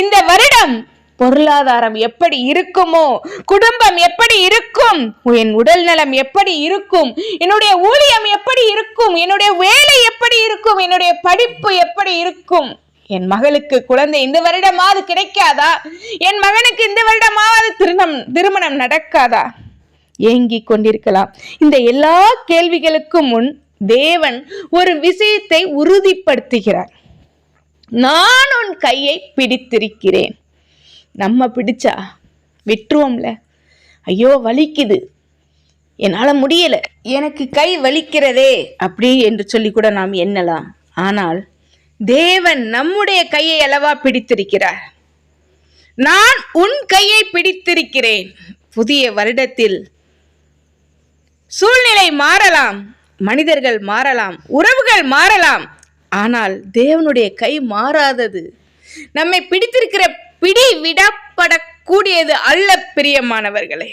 இந்த வருடம் பொருளாதாரம் எப்படி இருக்குமோ குடும்பம் எப்படி இருக்கும் என் உடல் நலம் எப்படி இருக்கும் என்னுடைய ஊழியம் எப்படி இருக்கும் என்னுடைய வேலை எப்படி இருக்கும் என்னுடைய படிப்பு எப்படி இருக்கும். என் மகளுக்கு குழந்தை இந்த வருடமாவது கிடைக்காதா? என் மகனுக்கு இந்த வருடமாவது திருமணம் திருமணம் நடக்காதா? ஏங்கிக் கொண்டிருக்கலாம். இந்த எல்லா கேள்விகளுக்கும் முன் தேவன் ஒரு விஷயத்தை உறுதிப்படுத்துகிறார். நான் உன் கையை பிடித்திருக்கிறேன். நம்ம பிடிச்சா விட்டுருவோம்ல. ஐயோ வலிக்குது. என்னால் முடியலை. எனக்கு கை வலிக்கிறதே. அப்படி என்று சொல்லி கூட நாம் எண்ணலாம். ஆனால் தேவன் நம்முடைய கையை அளவா பிடித்திருக்கிறார்? நான் உன் கையை பிடித்திருக்கிறேன். புதிய வருடத்தில் சூழ்நிலை மாறலாம். மனிதர்கள் மாறலாம். உறவுகள் மாறலாம். ஆனால் தேவனுடைய கை மாறாதது. நம்மை பிடித்திருக்கிற பிடி விடப்படக்கூடியது அல்ல பிரியமானவர்களே.